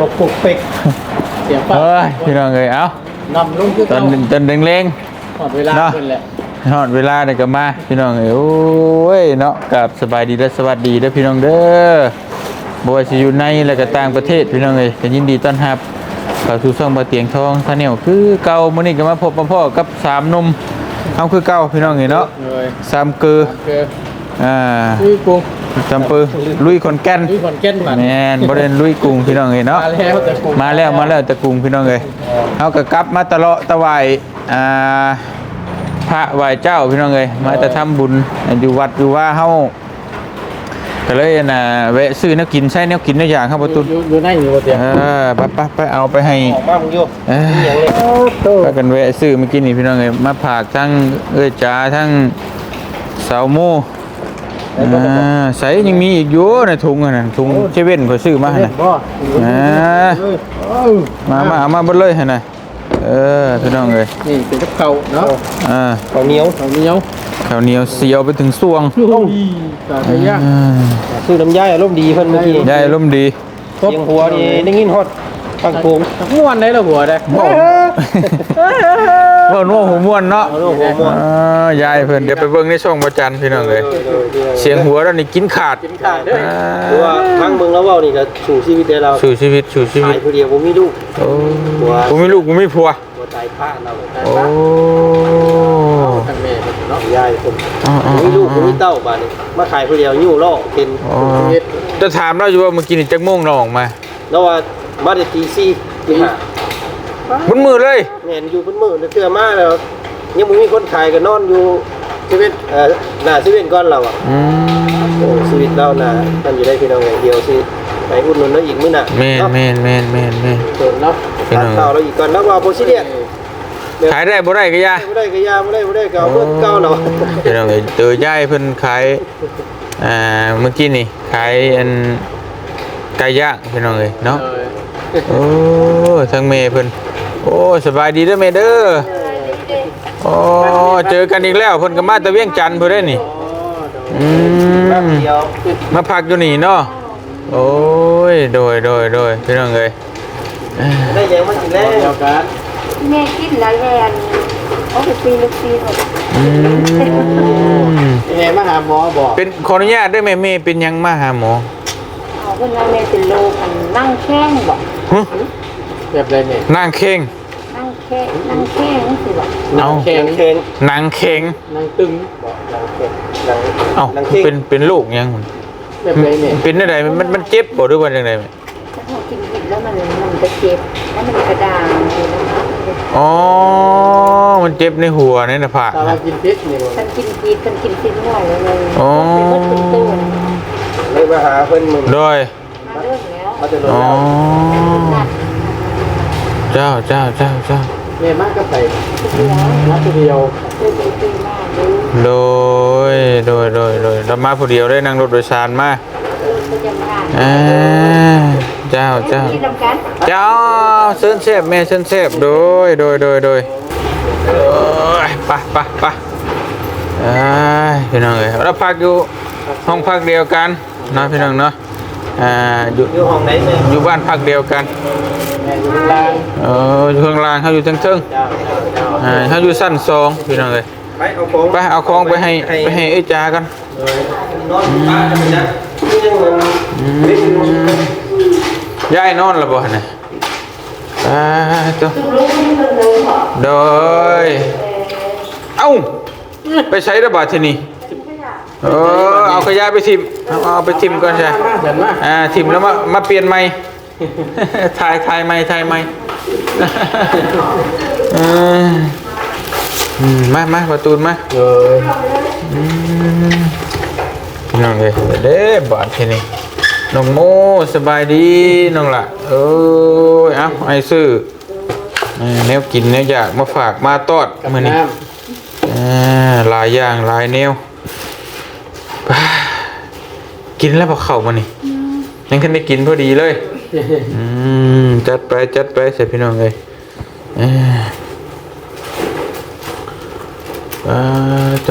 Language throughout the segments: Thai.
ลบปุกเป็กเสียงปากเฮ้ยพี่น้องเอ้ยเอ้านำลงคือตอนเก่าตอนเร่งหมดเวลาเนาะเพิ่นแหละๆฮอดเวลาเด็กก็มาพี่น้องเอ้ยโอ้ยเนาะกับสบายดีและสวัสดีเด้อพี่น้องเด้อบ่ว่าสิอยู่ในและก็ต่างประเทศพี่น้องเอ้ยก็ยินดีต้อนรับเข้าสู่ช่องบ่เตียงทองท่าแนวคือเก่ามื้อนี้ก็มาพบมาพ่อกับสามหนุ่มเฮาคือเก่าพี่น้องเอ้ยเนาะเลยสามเกือเกิด อ่าอุ้ยกูจำปือลุยคนแก่นอุ้ยขอนแก่นมันแม่นบ่ได้ลุยกรุงพี่น้องเอ้ยเนาะมาแล้วแต่กูมาแล้วมาแล้วตะกรุงพี่น้องเอ้ยเฮาก็กลับมาตะเลาะตะไหวอ่าพระไหวเจ้าพี่น้องเอ้ยมาแต่ทำบุญอยู่วัดอยู่ว่าเฮาก็เลยน่ะแวะซื้อแนวกินใช้แนวกินแนวอย่างครับบ่ตุนอยู่อยู่ในอยู่บ่เตียงเออไปไปไปเอาไปให้ออกมามึงอยู่เอ้ยอย่างเลยโตไปกันแวะซื้อเมื่อกี้นี่พี่น้องเอ้ยมาผากทั้งเอ้ยจ๋าทั้งสาวหมู่ อ่าใส่ยังมีอีกอยู่ในถุงอะน่ะถุงเซเว่นเขาซื้อมาให้น่ะบ่อ่ามามาเอามาเบดเลยหั่นน่ะเออพี่น้องเอ้ยนี่เป็นกับเขาเนาะอ่าข้าวเหนียวข้าวเหนียวข้าวเหนียวเสียวไปถึงสวงโอ้ยตาไปยากอ่าซื้อน้ำย่ายอารมณ์ดีเพิ่นเมื่อกี้ยายร่มณ์ดีเสียงหัวนี่ได้ยินฮอด ฟังโกงม่วนได้ละหัวได้ว่านัวหูม่วนเนาะเอาลูกหัวม่วนอ่ายายเพิ่นเดี๋ยวไปเบิ่งในช่องประจันพี่น้องเอ้ยเสียงหัวแล้วนี่กินขาดขาดเด้ออ่าหรือว่าทั้งเมืองแล้วเว้านี่ก็สู่ชีวิตได้เราสู่ชีวิตสู่ชีวิตาตยผู้เดียวบ่มีลูกโอ้หัวกูมีลูกกูมีผัวบ่ตายพระเราโอ้ทางแม่เพิ่นเนาะย่ายคนอ๋ออ๋อบ่มีลูกบ่มีเต้าบาดนี้มาขายผู้เดียวยู่ล่อเป็นอ๋อจะถามเราอยู่ว่าเมื่อกี้นี่จักโมงเราออกมาแล้วว่า มาได้ตี4ตีห้าบนมือเลยแม่นอยู่เพิ่นมื้อเทื่อมาแล้วยังบ่มีคนขายก็นอนอยู่ชีวิตเอ่อหน้าชีวิตก่อนเราอะอืมโอ้ชีวิตเราน่ะมันอยู่ได้พี่น้องอย่างเดียวสิไปอุดหนุนแล้วอีกมื้อน่ะแม่นแม่นแม่นแม่นแม่นเพิ่นเนาะพี่น้ตัอดงข้าวเราอีกก่อนแล้วว่าบ่ซีเรียสขายได้บ่ได้ก็อยาไม่ได้ก็ยาไม่ได้ไม่ได้ก็เอาเพื่อนเก่าเราพี่น้องเอ้ยเจอยายเพิ่นขายอ่าเมื่อกี้นี่ขายอันไก่ย่างพี่น้องเอ้ยเนาะ โอ้ทั้งเมย์เพิ่นโอ้สบายดีเด้อเมย์เด้อโอ้เจอกันอีกแล้วเพิ่นก็มาแตะเวียงจันทน์เพิ่นได้นี่อืมเดียวมาพักอยู่นี่เนาะโอ้ยโดยโดยโดยพี่น้องเอ้ยได้ยังมันกินแล้วเดียวกันแม่กินแล้วแลนเขาไปปีลูกปีหมดอืมยังไงมาหาหมอบอกเป็นขออนุญาตได้ไหมเมย์เป็นหยังมาหาหมอ เอาเพิ่นว่าแม่เป็นโรคอันนั่งแข้งบอกหึแบบไรเนี่ยนางเข่งนั่งแข้งนั่งแข้งนี่สิบอกนั่งแข็งเข่งนางเข่งนั่งตึงนังเข่งนังเอ้านังเข่งเป็นเป็นลูกยังมันแบบไรเนี่ยเป็นได้ไดมันมันมันเจ็บบ่หรือว่าจังได๋ถ้าเรากินผิดแล้วมันมันจะเจ็บแล้วมันกระด้างเลยนะคะอ๋อ มันเจ็บในหัวในหน้าผากตาเรากินพิษนี่บ่ฉันกินพีดฉันกินพิษห่วยเลยเลยอ๋อเป็นมดเป็นตัว เลยมาหาเพื่อนมึงโดยมาเริ่มแล้วเขาจะโดนอ๋อเรานัดเจ้าเจ้าเจ้าเจ้าแม่มากก็ไปเดียวนัดเดียวเดินไปตีมากเลยโดยโดยโดยโดยเรามาผู้เดียวได้นั่งรถโดยสารมาเดินไปยังผ่านอ่าเจ้าเจ้า ที่ทำกันเจ้าเส้นเสพแม่เส้นเสพโดยโดยโดยโดยโอ้ยไปไปไปเอ้ยพี่น้องเอ้ยเราพักอยู่ห้องพักเดียวกันเนาะพี่น้องเนาะอ่าอยู่อยู่ห้องไหนแม่อยู่บ้านพักเดียวกันแม่อยู่ข้างล่างเอออยู่ข้างล่างเขาอยู่เทิงเจ้าเจ้าเจ้าๆอ่าเขาอยู่สั้นสองพี่น้องเลยไปเอาของไปเอาของไปให้ไปให้ไอ้จากันนอนบ้านกันนะนี่ยังมันเล่นมันย้ายนอนและบ่เนี่ยอ่าตัวโดยเอ้าไปใช้ระบาดที่นี่ เออเอาขยะไปทิมเอาเอาไปทิมก่อนใช่เดินมาอ่าทิมแล้วมามาเปลี่ยนใหม่ถ่ายถ่ายใหม่ถ่ายใหม่เอออืมมามาประตูนมาเออพี่น้องเลยเด้บาดทีนี้น้องโมสบายดีน้องละเอ้ยเอ้าไอ้ซื้อเอ้ยแนวกินแนวอยากมาฝากมาตอดกับมื้อนี้น้อ่าหลายอย่างหลายแนวบ้า กินแล้วพอเข้ามานี่ยังคันได้กินพอดีเลยำอืมจัดไปจัดไปเสร็จพี่น้องเลยเอ้ยปาโต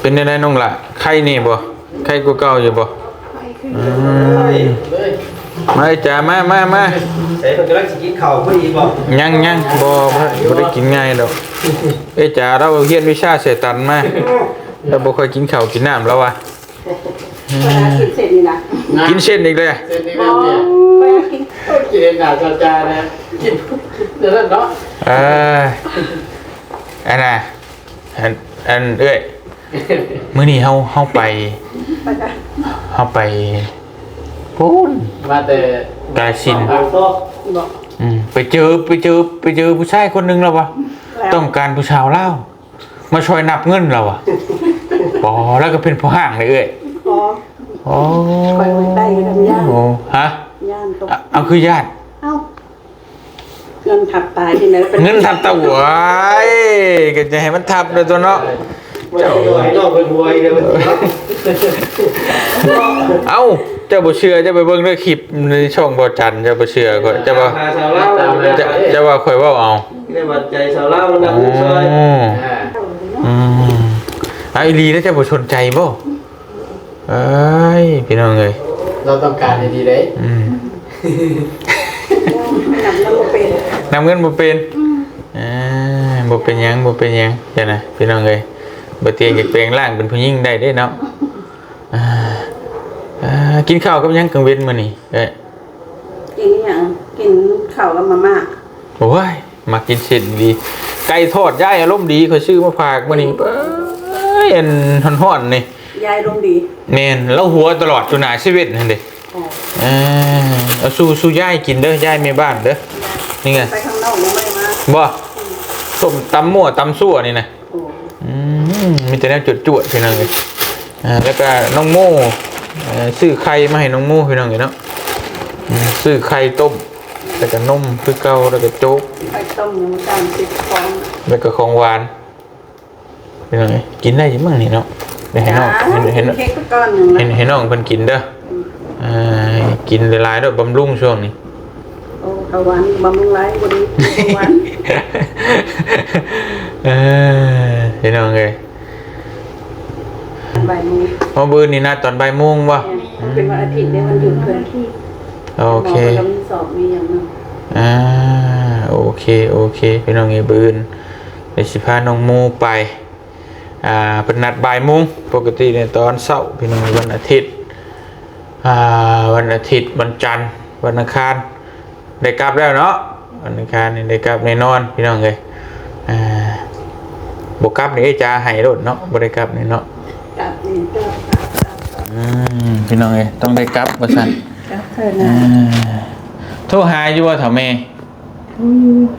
เป็นยังไงน้องละไข้นี่บ่ไข้กูเก่าอยู่บ่ไปอืมเลย มาจ้ามามามาแต่เพิ่นกำลังสิกินข้าวพอดีบ่ยังยังบ่บ่บ่ได้กินง่ายดอกเอ้ยจ๋าเราเรียนวิชาเสตันมาเราบ่ค่อยกินข้าวกินน้ำแล้ววะเวลากินเสร็จนี่นะกินเส้นอีกเลยเส้นนี้แล้วเนี่ยเวลากินกินเองหนาจาจานะกินเดี๋ยวนั้นเนาะเอ้ยอันน่ะอันอันเอ้ยมื้อนี้เฮาเฮาไปไปกันเฮาไป พูนมาแต่กาฬสินธุ์ทางโต๊ะบอกอืมไปเจอไปเจอไปเจอผู้ชายคนหนึงแล้ววะแล้วต้องการผู้ชาวเล่าวมาช่วยนับเงินเราอะอ๋อแล้วก็เป็นผู้ห่างเลยเอ้ยอ๋อโอ้คอยไว้ใต้กับย่าโอ้ฮะย่านตกเอาเอาคือญาติ เอ้า เงินถับตายที่ไหนเป็นเงินทับตะหวายก็จะให้มันทับเลยตัวเนาะบ่ได้ตัวให้น้องเพิ่นรวยเด้อมันเอ้าเจ้าบ่เชื่อเจ้าไปเบิ่งในคลิปในช่องบ่จันเจ้าบ่เชื่อก็เจ้าบ่หาชาวลาตามเลยเจ้าเจ้าว่าข่อยเว้าเอาได้บัดใจชาวลาวมันอ๋นซอยออ่าอืมไอ้ลีแล้วเจ้าบ่สนใจบ่เอ้ยพี่น้องเอ้ยเราต้องการดีๆเลยอืมนำน้ำมาเป็นนำเงินบ่เป็นอ่าบ่เป็นหยังบ่เป็นหยังเจ้านะพี่น้องเอ้ยบ่เตียงอยากแปลงร่างเป็นผู้หญิงได้เด้เนาะ กินข้าวกับหยังกลางเว้นมื้อนี้เอ้ยกินอย่างกินข้าวกับมาม่าโอ้ยมากินเส้นดี ไก่ทอดย่ายอารมณ์ดีเขาซื้อมาฝากมื้อนี้เอ้ยอันฮ้อนๆนี่ยายลงดีแม่นแล้วหัวตลอดจุหน้าชีวิตนั่นเด้อ๋ออ่าเอาสู้สู้ย่ายกินเด้อย่ายแม่บ้านเด้อนี่ไงไปข้างนอกยังไม่มาบ่ต้มตำมั่วตำซั่วนี่นะ โอ้ อืมมีแต่แนวจุดจวดๆพี่น้องเลยอ่าแล้วก็น้องโม่เอ่อ ซื้อไข่มาให้น้องโม่พี่น้องเลยเนาะอืมซื้อไข่ต้มแล้วก็นมคือเก่าแล้วก็โจ๊กไปต้มน้ำตาลติดฟองแล้วก็ของหวานพี่น้องเลยกินได้อยังมั่งนี่เนาะเดี๋ยวให้น้องเห็นเห็นเค้กก้อนหนึ่งเห็นนะให้น้องเพิ่นกินเด้ออ่ากินหลายๆด้วยบำรุงช่วงนี้โอ้ตะวันบำรุงไรบดีตะวันเออพี่น้องเลย ใบมือพอบืนนี่นะตอนบ่ายโมงวะเป็นวันอาทิตย์เนี่ยมันหยุดเพื่อนที่โอเคหมอก็มีสอบมีอย่างนั้นอ่าโอเคโอเคพี่น้องเอยบืนเดี๋ยวสิพาน้องโมไปอ่าเป็นนัดบ่ายโมงปกติเนี่ยตอนเช้าพี่น้องวันอาทิตย์อ่าวันอาทิตย์วันจันทร์วันอังคารได้กลับแล้วเนาะวันอังคารนี่ได้กลับแน่นอนพี่น้องเลยอ่าบกลับนี่เอ้ยจะใหายรถเนาะบ่ได้กลับนี่เนาะกับนี่ก็ อืมพี่น้องเอ้ยต้องได้กลับว่าซั่นกับเธออ่นะาโทรหาอยู่ว่าเฒ่าแม่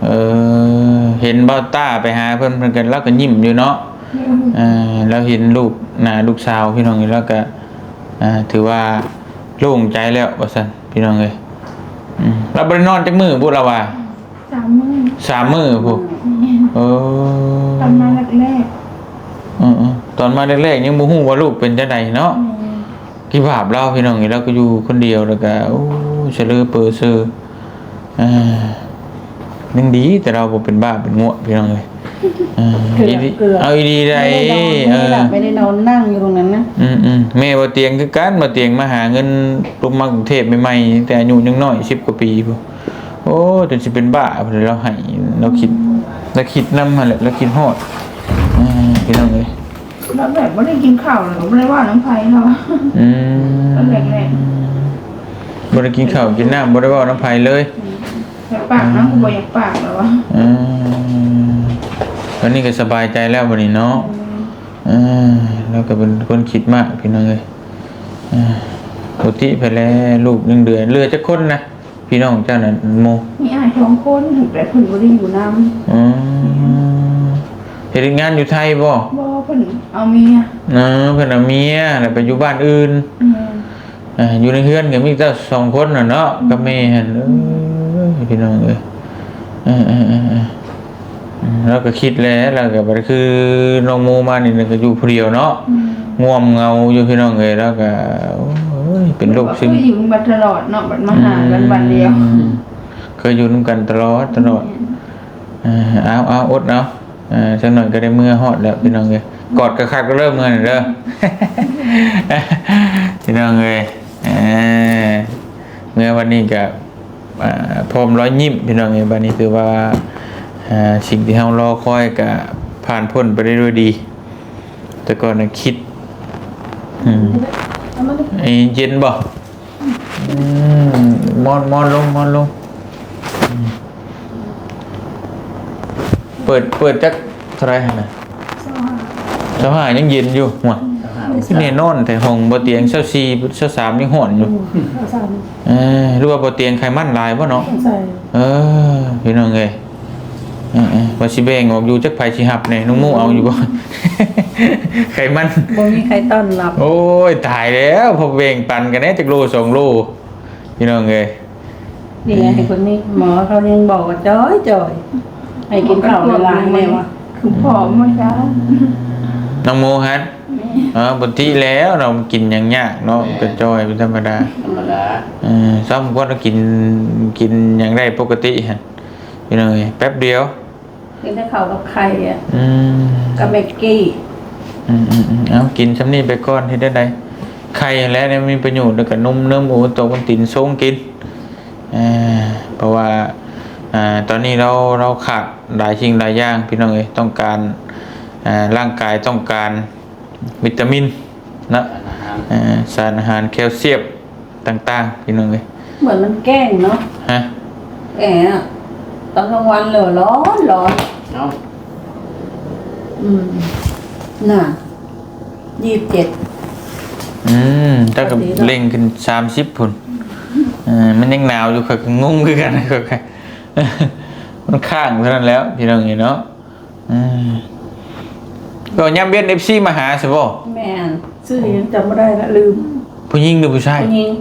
เออ เห็นเบ้าต้าไปหาเพิ่นเพิ่นกันแล้วก็ยิ้มอยู่เนาะอ่าแล้วเห็นลูกหน้าลูกสาวพี่น้องเอ้ยแล้วก็อ่าถือว่าโล่งใจแล้วว่าซั่นพี่น้องเอ้ยอืมเราบ่ได้นอนจักมื้อพุเราว่าสามมื้อสามมื้อพุเออ ตอนมาแรกอือๆ ตอนมาแรกๆยังบ่ฮู้ว่าลูกเป็นจังไดเนาะๆกี่บาปเล่าพี่น้องนี่เราก็อยู่คนเดียวแล้วก็โอ้เฉลือเปอร์เซอร์อ่ายังดีแต่เราบ่เป็นบ้าเป็นงวพี่น้องเลยอ่าอีดีเอาอีดีได้เออไม่ได้นอนนั่งอยู่ตรงนั้นนะอืมอืมแม่บ่เตียงคือกันบ่เตียงมาหาเงินลงมากรุงเทพใหม่ๆแต่อายุยังน้อย10กว่าปีพุ่นโอ้จนสิเป็นบ้าพุ่นเราให้เราคิดเราคิดนำหั่นแหละเราคิดฮอดอ่าพี่น้องเอ้ย แล้วแบบไม่ได้กินข้าวเลยไม่ได้ว่าน้ำไผ่เนาะอืมตอนแรกบ่ได้กินข้าวกินน้ำบ่ได้เว้าน้ำไผเลยๆอยากปากนะกูบอกอยากปากแล้ววะอืมวันนี้ก็สบายใจแล้ววันนี้เนาะอ่าแล้วก็เป็นคนคิดมากพี่น้องเลยอ่าปกติไปแล้วลูกหนึ่งเดือนเรือจะคนนะพี่น้องเจ้าน่ะโมมีอายท้องคนถูกแต่เพิ่นบ่ได้อยู่น้อืม เฮ็ดงานอยู่ไทยบ่ำบ่เพิ่นเอาเมียเนาะเพิ่นเอาเมียแล้วไปอยู่บ้านอื่นอืมอ่าอยู่ในเฮือนก็มีแต่สองคนน่ะเนาะกับแม่หั่นเอ้ยพี่น้องเอ้ยเออๆๆๆอืมเราก็คิดแล้วแล้วก็บ่ได้คือน้องโมมานี่ก็อยู่ผู้เดียวเนาะอืมง่วมเงาอยู่พี่น้องเอ้ยแล้วก็โอ้ยเป็นโรคซึมคืออยู่มาตลอดเนาะบัดมาหากันวันเดียวอืมเคยอยู่นํกันตลอดตลอดเออเอาเอาอดเอาเออจังหน่อยก็ได้เมื่อฮอดแล้วพี่น้องเอ้ยกอดกระคักก็เริ่มเมื่อนี่เด้อพี่น้องเอ้ยเออเมื่อวันนี้ก็อ่าพร้อมร้อยยิ้มพี่น้องเอ้ยบัดนี้ถือว่าอ่าสิ่งที่เฮารอคอยก็ผ่านพ้นไปได้ด้วยดี แต่ก่อนน่ะคิดอืมไอ้เย็นบ่อืมมอนมอนลงมอนลงอืมเปิดเปิดจักเท่าไหรหั่นน่ะเจ้าหายังเย็นอยู่หัวที่นี่นอนแต่ห้องบ่เตียงเช้าสี่เช้าสามยังห่อนอยู่เออหรือว่าบ่เตียงไขมันหลายบ่เนาะใส่เออพี่น้องเอ้ยเออๆว่าสิแบ่งออกอยู่จักไผสิหับแหน่น้องหมู่เอาอยู่บ่ไขมันบ่มีใครต้อนรับ โอ้ยตายแล้วพอแบ่งปันกันแน่จักโลสองโลพี่น้องเอ้ยนี่ไงคนนี้หมอเขายังบอกว่าจ้อยจ้อย ให้กินข้าวเวลาแน่วะคือผอมมาจ้าน้องโมฮัทเออปกติแล้วเรากินหยังยากเนาะก็จอยเป็นธรรมดาธรรมดาเออซ้ำก็ต้องกินกินหยังได้ปกติหั่นพี่น้องเอ้ยแป๊บเดียวกินได้ข้าวกับไข่อะอืมกับเมกกี้อืมอืมอืมเอากินชำนี้ไปก่อนที่ได้ใดไข่แล้วเนี่ยมีประโยชน์แล้วก็นมเนื้อหมูตัวมันตินทรงกินอ่าเพราะว่า อ่าตอนนี้เราเราขาดหลายสิ่งหลายอย่างพี่น้องเอ้ยต้องการอ่าร่างกายต้องการวิตามินนะอ่าสารอาหารแคลเซียมต่างๆพี่น้องเอ้ยเหมือนมันแกล้งเนาะฮะแกอะตอนกลางวันเหลือร้อนร้อนเนาะอืมน่ะยี่สิบเจ็ดอืมถ้ากับเล่งขึ้นสามสิบพุ่นอ่ามันยังหนาวอยู่ค่ะก็งงคือกันนะค่ะ มันข้างเท่านั้นแล้วพี่น้องเอ้ยเนาะอืมก็ย่ำเบียนเอฟซีมาหาสิบ่แม่นชื่อยังจำไม่ได้ละลืม ผู้หญิงหรือผู้ชายผู้หญิง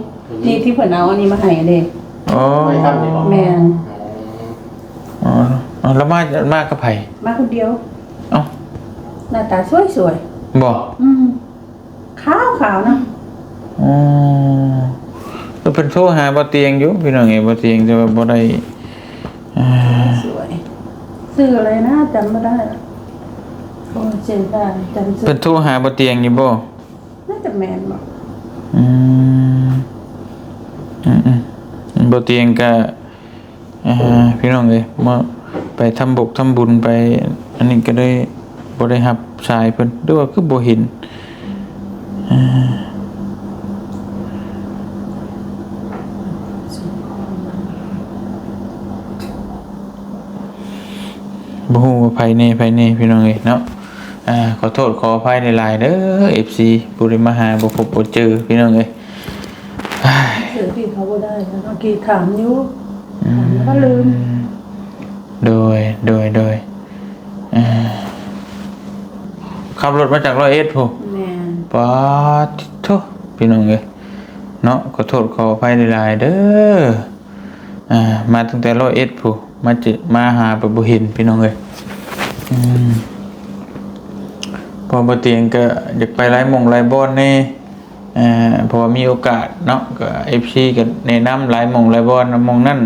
นี่ที่เพิ่นเอาอันนี้มาให้เด็กอ๋อไม่ครับนี่บอกแม่นอ๋ออ๋อแล้วมามากับไผมาคนเดียวเอ้าหน้าตาสวยสวยบ่ๆอืมขาวขาวๆนะอ๋อแล้วเพิ่นโทรหาบ่เตียงอยู่พี่น้องเอ้ยบ่เตียงแต่ว่าบ่ได้อ่า สวยชื่ออะไรนะจำไม่ได้ละโอ้เจนได้จำชื่เพิ่อนโทรหาบ่เตียงอยู่บ่น่าจะแมนบอกอืมอืมอืมบ่เตียงก็อ่าพี่น้องเอ้ยมาไปทำบกทำบุญไป อันนี้ก็ได้บ่ได้รับสายเพิ่นหรือว่าคือบ่เห็นอ่า บ่ฮู้ว่าไผแน่ไผแน่พี่น้องเอ้ยเนาะอ่าขอโทษขออภัยหลายๆเด้อ FC ผู้ได้มาหาบ่พบบ่เจอพี่น้องเอ้ยอ้ายชื่อที่เขาบ่ได้นะเมื่อกี้ถามอยู่ถามแล้วก็ลืม โดยโดยโดยอ่าขับรถมาจากร้อยเอ็ดผู้แมนปาทิโทพี่น้องเอ้ยเนาะขอโทษขออภัยหลายๆเด้ออ่ามาตั้งแต่ร้อยเอ็ดผู้ มาเจอมาหาไปบ่เห็นพี่น้องเอ้ยอืมพอบ่เตียงก็อยากไปหลายหม่องหลายบ่อนแน่อ่าเพราะว่ามีโอกาสเนาะก็ FC ก็แนะนำหลายหม่องหลายบ่อนหม่องนั้น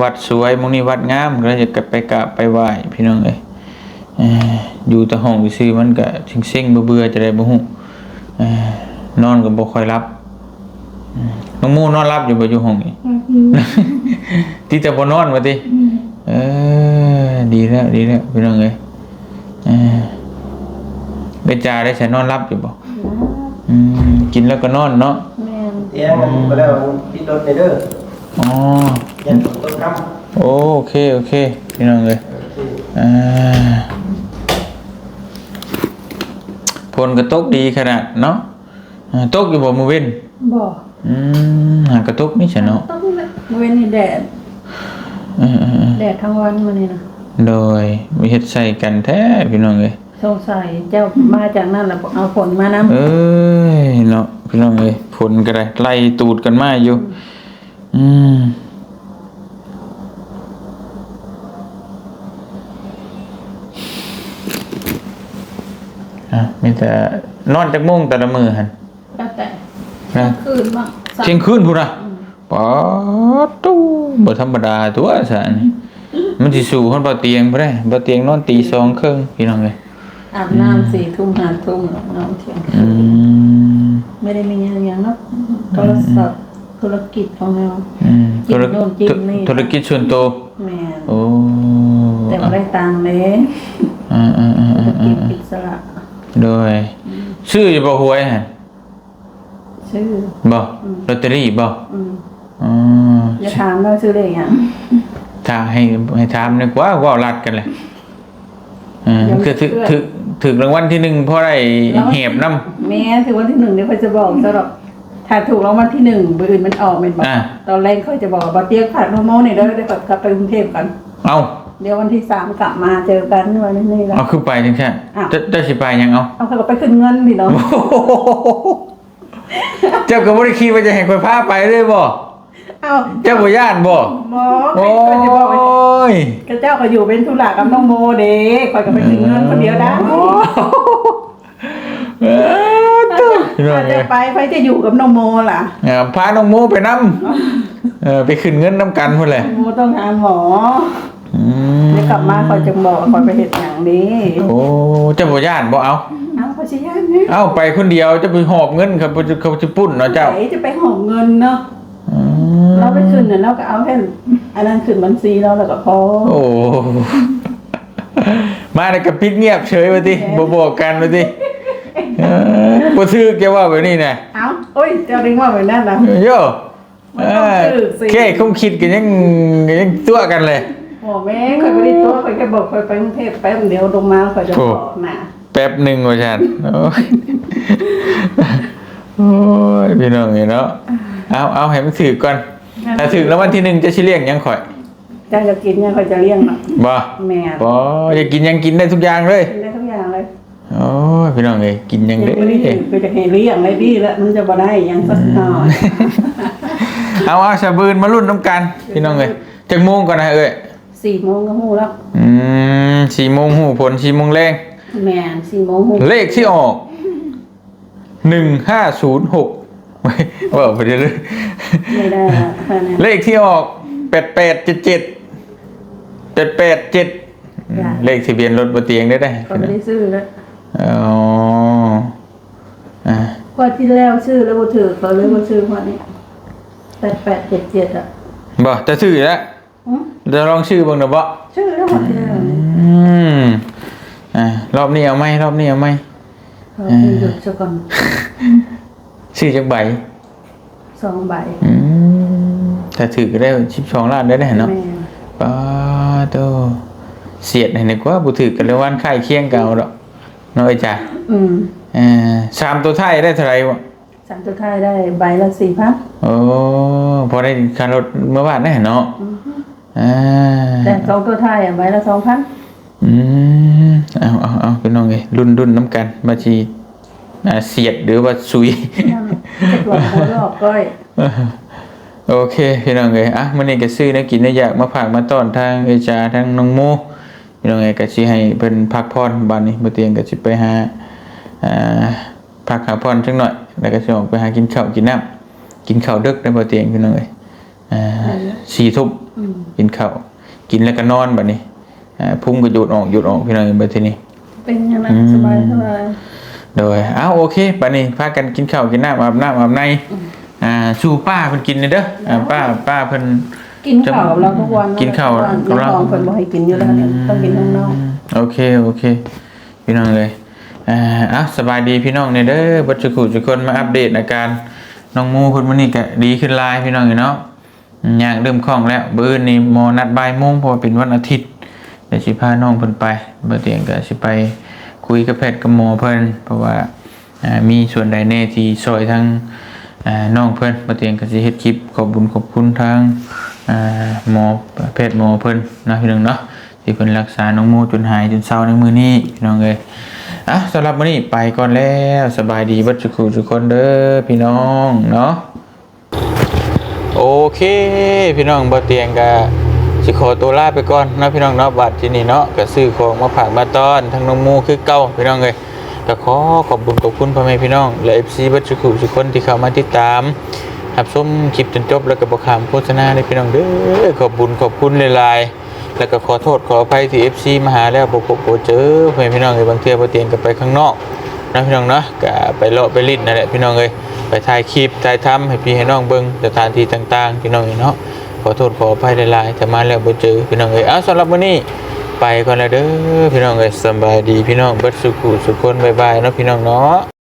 วัดสวยหม่องนี้วัดงามก็เลยอยากไปกราบไปไหว้พี่น้องเอ้ยเอ่ออยู่แต่ห้องซื่อๆมันก็เซ็งๆเบื่อๆจะได้บ่ฮู้เอ่อนอนก็บ่ค่อยหลับอืมน้องหมูนอนหลับอยู่บ่อยู่ห้องนี้ที่จะบ่นอนมาติ เออ ดีแล้ว ดีแล้วพี่น้องเอ้ยเออได้จ่าได้ใช้นอนรับอยู่บ่อืมกินแล้วก็นอนเนาะแมนเตียงกันก็แล้วพี่รถในเด้ออ๋อยันฝนต้นค่โอเค โอเค พี่น้องเอ้ยอ่าผลกระตกดีขนาดเนาะอ่าตกอยู่บ่มื้อเว้นบอกอืมหากระตกนี่ใช่เนาะต้องเว้นนี่แดดเออๆ แดดทั้งวันมานี่นะๆโดยมีเฮ็ดใส่กันแท้พี่น้องเอ้ยสงสัยเจ้ามาจากนั่นแหละเอาฝนมานำเอ้ยเนาะพี่น้องเอ้ยผลก็ได้ไล่ตูดกันมาอยู่ อืมอะมีแต่นอนจากโมงแต่ละมือหันแล้วแต่นะคืนบ้างเที่ยงคืนพูดนะป๊าดตู้ บ่ธรรมดาตัวสะนี่มันสิสู่คนบ่เตียงบ่ได้บ่เตียงนอนตีสองครึ่งพี่น้องเอ้ยอาบน้ำสี่ทุ่มห้าทุ่มนอนเที่ยงอืมไม่ได้มีอย่างอย่างเนาะโทรศัพท์ธุรกิจของเราอืมจิ้มโน่นจิ้มนี่ธุรกิจส่วนตัวแม่นโอ้แต่ไม่ได้ตังค์เลยอ่าอ่าอ่าธุรอ่ากิจอ่าอิสระโดยชื่ออยู่บ่หวยฮะชื่อบ่ลอตเตอรี่บ่อืม อ๋ออย่าถามเราชื่อเลขอย่างถ้าให้ให้ถามนึกว่าเว่ารัดกันเลยอ่าคือถึกถึกถึกรางวัลที่หนึ่งเพราะได้เห็บน้ำแม่ถือวันที่หนึ่งเดี๋ยวเขาจะบอกสำหรับถ้าถูกรางวัลที่หนึ่งเบอร์อื่นมันออกเป็นบอกอ่าตอนแรกเขาจะบอกว่าเตี้ยขาดโนโมเนี่ยเดี๋ยวได้กลับไปกรุงเทพกัน เอาเดี๋ยววันที่สามกลับมาเจอกันวันนี้นี่แหละเอาขึ้นไปจังใช่อ้าวจะจะสิไปยังเอาเอาเขาก็ไปขึ้นเงินดิเนาะเจ้าก็บ่ได้คิดว่าจะให้ข่อยพาไปเลยบ่ เอาเจ้าบ่ย่านบ่หมอโอ้ใครจะบอกว่ายกระเจ้าก็อยู่เป็นธุระกับน้องโมเด้คอยก็ไปขึ้นเงินคนเดียวได้เอ้อตุ๊พี่น้องอาจเอ้จะยไปไปจะอยู่กับน้องโมล่ะเออพาน้องโมไปนำเออไปขึ้นเงินนำกันพุ่นแหละน้องโมต้องหาหมออืมเดี๋ยวกลับมาคอยจะบอกคอยไปเห็ดอย่างนี้โอ้เจ้าบ่ย่านบ่เอา เอาพอชิยันเนี่ยเอาไปคนเดียวจะไปหอบเงินครับเขาจะปุ้นเนาะเจ้าไหนจะไปหอมเงินเนาะอืม เราไปขึ้นเนี่ยเราก็เอาแค่อันนั้นขึ้นบัญชีเราแล้วก็พอโอ้มาในกระปิดเงียบเฉยไปดิบบอกกันไปดิเออบ่ซื้อแกว่าแบบนี้นะเอาโอ้ยเจ้าดึงว่าแบบนั้นนะโย่มันต้องซื้อสิแค่คงคิดกันยังยังตัวกันเลยโอ้แม่คอยไปได้ตัวคอยแค่บอกคอยไปกรุงเทพแป๊บเดียวลงมาคอยจะบอกนะแป๊บหนึ่งว่าฉันโอ้ยโอ้ยพี่น้องเนาะ เอาเอาให้มันถือก่อนถ้าถึงแล้ววันที่หนึ่งจะชิเลี้ยงยังข่อยเจ้าจะกินยังคอยจะเลี้ยงเนาะบ่แม่บ่อยากกินยังกินได้ทุกอย่างเลยกินได้ทุกอย่างเลยโอ้ยพี่น้องเอ้ยกินยังยังได้ไม่ได้คือจะให้เลี้ยงเลยดีแล้วมันจะบ่ได้ยังสักหน่อยเอาเอาสะบืนมารุ่นน้ำกันพี่น้องเอ้ยจักโมงก่อนนะเอ้ยสี่โมงก็หูแล้วอืมสี่โมงหูผลสี่โมงแรงแม่สี่โมงหูเลขที่ออกหนึ่งห้าศูนย์หก ว่าไปเรื่อยไม่ได้ละแค่นั้นเลขที่ออกแปดแปดเจ็ดเจ็ดแปดแปดเจ็ดเลขทะเบียนรถบนเตียงได้ได้ก็ไม่ได้ซื้อแล้วอ๋ออ่าพอที่แล้วซื้อแล้วบ่ถือเขาเลยบ่ซื้อพอนี้แปดแปดเจ็ดเจ็ดอะบ่จะชื่อแล้วอืมจะลองชื่อเบ้างนะบ่ซื้อแล้วพอที่แล้วเนี่ยอืมอ่ารอบนี้เอาไหมรอบนี้เอาไหมเราหยุดซะก่อน ชื่อจักใบสองใบอืมแต่ถือก็ได้ชิบสองล้านได้แน่เนาะแม่ป้าโตเสียดให้นึกว่าบุถือกันเลยวันไข่เคียงเก่าดอกน้อยจ้ะอืมเออสามตัวไทายได้เท่าไหร่วะสามตัวท้ายได้ใบละสี่พันโอ้พอได้ค่ารถเมื่อวานได้เนาะอ่า แต่สองตัวท้ายอะใบละสองพันอืมเอาเอาเอาพี่น้องเอ้ยรุ่นรุ่นน้ำกันมาชี อ่าเสียดหรือว่าซุยนั่นจะกลัวหัวลอกก้อยโอเคพี่น้องเอ้ยอะมื้อนี้ก็ซื้อนะกินได้อยากมาฝากมาต้อนทางเอจาทางน้องโมพี่น้องเอ้ยก็สิให้เพิ่นพักผ่อนบัดนี้บ่เตียงก็สิไปหาอ่าพักหาผ่อนจักหน่อย แล้วก็สิออกไปหากินข้าวกินน้ำกินข้าวดึกได้บ่เตียงพี่น้องเอ้ยอ่า4ทุ่มกินข้าวกินแล้วก็นอนบัดนี้อ่าพุ่งก็หยุดออกหยุดออกพี่น้องเอ้ยบัดทีนี้เป็นยังไงสบายสบาย โดยอ้าวโอเคบัดนี้พากันกินข้าวกินน้ำอาบน้ำอาบในอ่าสู่ป้าเพิ่นกินเลยเด้ออ่าป้าป้าเพิ่นกินข้าวกับเราทุกวันกินข้าวกับเราเพิ่นบ่ให้กินอยู่แล้วเนี่ยต้องกินข้างนอกโอเคโอเค พี่น้องเลยอ่าอะสบายดีพี่น้องเนี่ยเด้อบัดจุกุทุกคนมาอัปเดตอาการน้องมูคนมื้อนี้ก็ดีขึ้นหลายพี่น้องเนาะอย่างเริ่มคล่องแล้วมื้อนี้หมอนัดบ่ายโมงเพราะว่าเป็นวันอาทิตย์เดี๋ยวสิพาน้องเพิ่นไปบ่เตียงก็สิไป คุยกับแพทย์กับหมอเพิ่นเพราะว่ามีส่วนใดแน่ที่ช่วยทั้งน้องเพิ่นบ่เตียงก็สิเฮ็ดคลิปขอบบุญขอบคุณทางหมอแพทย์หมอเพิ่นนะพี่น้องเนาะที่เพิ่นรักษาน้องโมจนหายจนเศร้าในมือนี้พี่น้องเอ้ยอะสำหรับมื้อนี้ไปก่อนแล้วสบายดีบัดทุกทุกคนเด้อพี่น้องเนาะโอเค พี่น้องบ่เตียงก็ สิขอตัวลาไปก่อนนะพี่น้องเนาะบัดที่นี่เนาะก็ซื้อของมาฝากมาตอนทั้งน้องโมคือเก่าพี่น้องเอ้ยก็ขอขอบคุณขอบคุณพ่อแม่พี่น้อง และ FC เบัดทุกคู่ทุคนที่เข้ามาติดตามรับชมคลิปจนจบแล้วก็บอกคำโฆษณาในพี่น้องเด้อขอบบุญขอบคุณหลายๆแล้วก็ขอโทษขออภัยที่ FC มาหาแล้วบ่พบเจอเพื่อนพี่น้องเอ้ยบางเทื่อบ่เตียงก็ไปข้างนอกนะพี่น้องเนาะก็ไปเลาะไปลิ้นนั่นแหละพี่น้องเอ้ยไปถ่ายคลิปถ่ายทำให้พี่ให้น้องเบิ่งสถานที่ต่างๆพี่น้องเนาะ ขอโทษขออภัยหลายๆแต่มาแล้วบ่เจอพี่น้องเอ้ยเอาสำหรับมื้อนี้ไปก่อนแล้วเด้อพี่น้องเอ้ยสบายดีพี่น้องเบิดสุขุสุขคนบ๊ายบายเนาะพี่น้องเนาะ